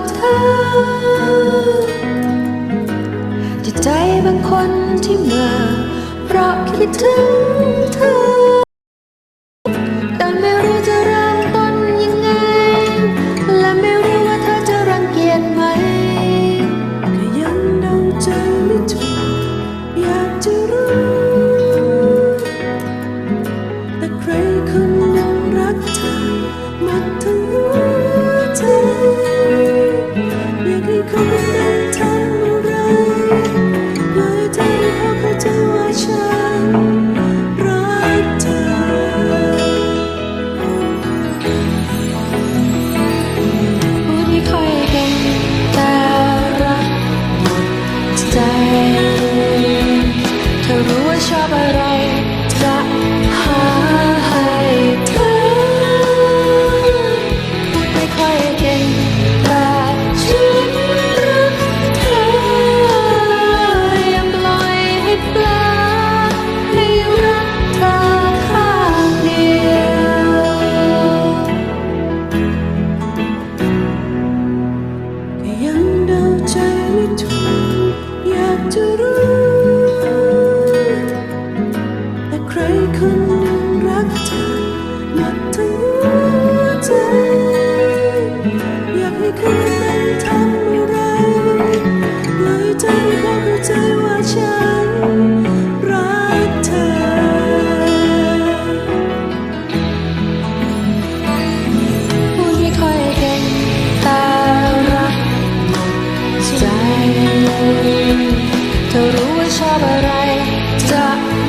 กับเธอ จิตใจบางคนที่มาเพราะคิดถึงเธอากจะรู้ แต่ใครคนหนึ่งรักเธอหมดทั้งหัวใจ อยากให้คุณเป็ทำอะไรเลยเธอไม่พอเข้าใจว่าฉัน Zauberei da